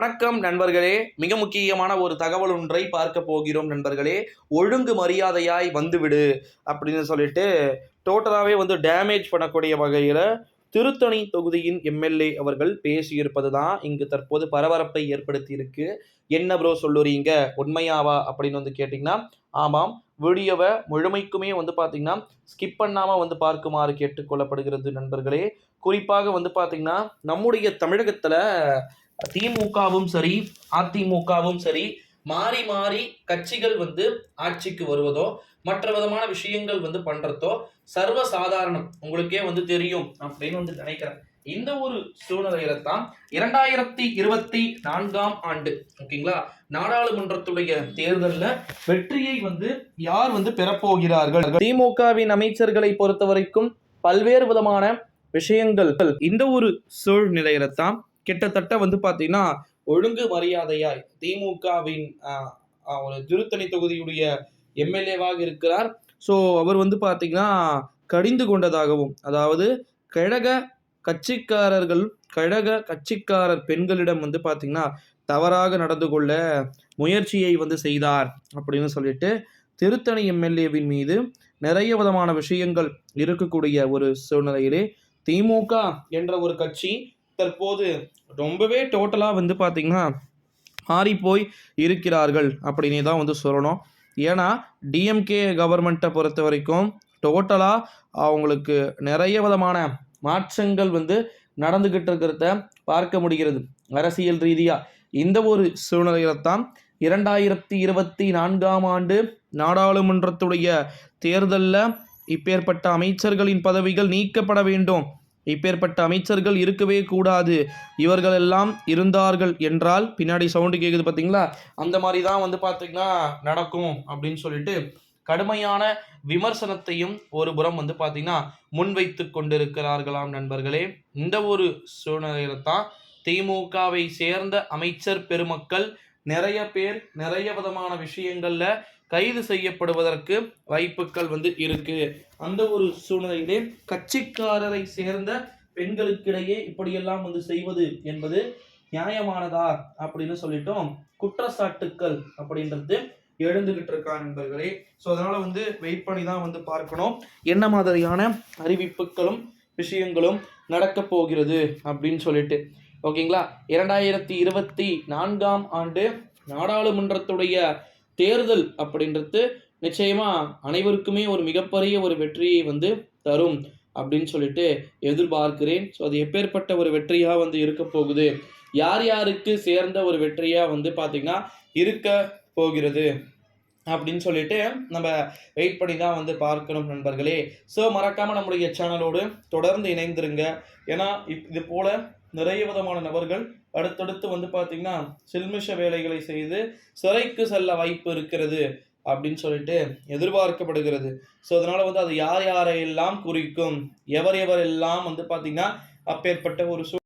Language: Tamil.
வணக்கம் நண்பர்களே. மிக முக்கியமான ஒரு தகவல் ஒன்றை பார்க்க போகிறோம் நண்பர்களே. ஒழுங்கு மரியாதையாய் வந்துவிடு அப்படின்னு சொல்லிட்டு டோட்டலாகவே வந்து டேமேஜ் பண்ணக்கூடிய வகையில் திருத்தணி தொகுதியின் எம்எல்ஏ அவர்கள் பேசியிருப்பது தான் இங்கு தற்போது பரபரப்பை ஏற்படுத்தி இருக்கு என்ன ப்ரோ சொல்லுறீங்க? உண்மையாவா? அப்படின்னு வந்து கேட்டிங்கன்னா ஆமாம். வீடியோவை முழுமைக்குமே வந்து பார்த்தீங்கன்னா ஸ்கிப் பண்ணாமல் வந்து பார்க்குமாறு கேட்டுக்கொள்ளப்படுகிறது நண்பர்களே. குறிப்பாக வந்து பார்த்தீங்கன்னா நம்முடைய தமிழகத்தில் திமுகவும் சரி அதிமுகவும் சரி மாறி மாறி கட்சிகள் வந்து ஆட்சிக்கு வருவதோ மற்ற விதமான விஷயங்கள் வந்து பண்றதோ சர்வ சாதாரணம் உங்களுக்கே வந்து தெரியும் அப்படின்னு வந்து நினைக்கிறேன். இந்த ஒரு சூழ்நிலையில தான் இரண்டாயிரத்தி இருபத்தி நான்காம் ஆண்டு ஓகேங்களா? நாடாளுமன்றத்துடைய தேர்தலில் வெற்றியை வந்து யார் வந்து பெறப்போகிறார்கள்? திமுகவின் அமைச்சர்களை பொறுத்த வரைக்கும் பல்வேறு விதமான விஷயங்கள். இந்த ஒரு சூழ்நிலையில தான் கிட்டத்தட்ட வந்து பார்த்தீங்கன்னா ஒழுங்கு மரியாதையாய் திமுகவின் ஒரு திருத்தணி தொகுதியுடைய எம்எல்ஏவாக இருக்கிறார். ஸோ அவர் வந்து பார்த்தீங்கன்னா கடிந்து கொண்டதாகவும் அதாவது கழக கட்சிக்காரர்கள் கழக கட்சிக்காரர் பெண்களிடம் வந்து பார்த்தீங்கன்னா தவறாக நடந்து கொள்ள முயற்சியை வந்து செய்தார் அப்படின்னு சொல்லிட்டு திருத்தணி எம்எல்ஏவின் மீது நிறைய விதமான விஷயங்கள் இருக்கக்கூடிய ஒரு சூழ்நிலையிலே திமுக என்ற ஒரு கட்சி தற்போது ரொம்பவே டோட்டலாக வந்து பார்த்திங்கன்னா மாறி போய் இருக்கிறார்கள் அப்படின்னு தான் வந்து சொல்லணும். ஏன்னா டிஎம்கே கவர்மெண்ட்டை பொறுத்த வரைக்கும் டோட்டலாக அவங்களுக்கு நிறைய விதமான மாற்றங்கள் வந்து நடந்துக்கிட்டு இருக்கிறத பார்க்க முடிகிறது. அரசியல் ரீதியாக இந்த ஒரு சூழ்நிலையில தான் இரண்டாயிரத்தி இருபத்தி நான்காம் ஆண்டு நாடாளுமன்றத்துடைய தேர்தலில் இப்பேற்பட்ட அமைச்சர்களின் பதவிகள் நீக்கப்பட வேண்டும் இப்பேற்பட்ட அமைச்சர்கள் இருக்கவே கூடாது. இவர்கள் எல்லாம் இருந்தார்கள் என்றால் பின்னாடி சவுண்டு கேட்குது பார்த்தீங்களா அந்த மாதிரி தான் வந்து பார்த்தீங்கன்னா நடக்கும் அப்படின்னு சொல்லிட்டு கடுமையான விமர்சனத்தையும் ஒரு புறம் வந்து பார்த்தீங்கன்னா முன்வைத்து கொண்டிருக்கிறார்களாம் நண்பர்களே. இந்த ஒரு சூழ்நிலையில தான் திமுகவை சேர்ந்த அமைச்சர் பெருமக்கள் நிறைய பேர் நிறைய விதமான விஷயங்கள்ல கைது செய்யப்படுவதற்கு வாய்ப்புகள் வந்து இருக்கு. அந்த ஒரு சூழ்நிலையிலே கட்சிக்காரரை சேர்ந்த பெண்களுக்கிடையே இப்படியெல்லாம் வந்து செய்வது என்பது நியாயமானதா அப்படின்னு சொல்லிட்டோம். குற்றச்சாட்டுக்கள் அப்படின்றது எழுந்துகிட்டு இருக்கா நண்பர்களே. ஸோ அதனால வந்து வெயிட் பண்ணி தான் வந்து பார்க்கணும். என்ன மாதிரியான அறிவிப்புகளும் விஷயங்களும் நடக்க போகிறது அப்படின்னு சொல்லிட்டு. ஓகேங்களா இரண்டாயிரத்தி இருபத்தி நான்காம் ஆண்டு நாடாளுமன்றத்துடைய தேர்தல் அப்படின்றது நிச்சயமா அனைவருக்குமே ஒரு மிகப்பெரிய ஒரு வெற்றியை வந்து தரும் அப்படின்னு சொல்லிட்டு எதிர்பார்க்கிறேன். ஸோ அது எப்பேற்பட்ட ஒரு வெற்றியாக வந்து இருக்க போகுது? யார் யாருக்கு சேர்ந்த ஒரு வெற்றியாக வந்து பார்த்திங்கன்னா இருக்க போகிறது? அப்படின்னு சொல்லிட்டு நம்ம வெயிட் பண்ணி தான் வந்து பார்க்கணும் நண்பர்களே. ஸோ மறக்காமல் நம்முடைய சேனலோடு தொடர்ந்து இணைந்திருங்க. ஏன்னா இது போல் நிறைய விதமான நபர்கள் அடுத்தடுத்து வந்து பார்த்தீங்கன்னா சில்மிஷ வேலைகளை செய்து சிறைக்கு செல்ல வாய்ப்பு இருக்கிறது அப்படின்னு சொல்லிட்டு எதிர்பார்க்கப்படுகிறது. ஸோ அதனால வந்து அது யார் யாரையெல்லாம் குறிக்கும்? எவர் எவரெல்லாம் வந்து பார்த்தீங்கன்னா அப்பேற்பட்ட ஒரு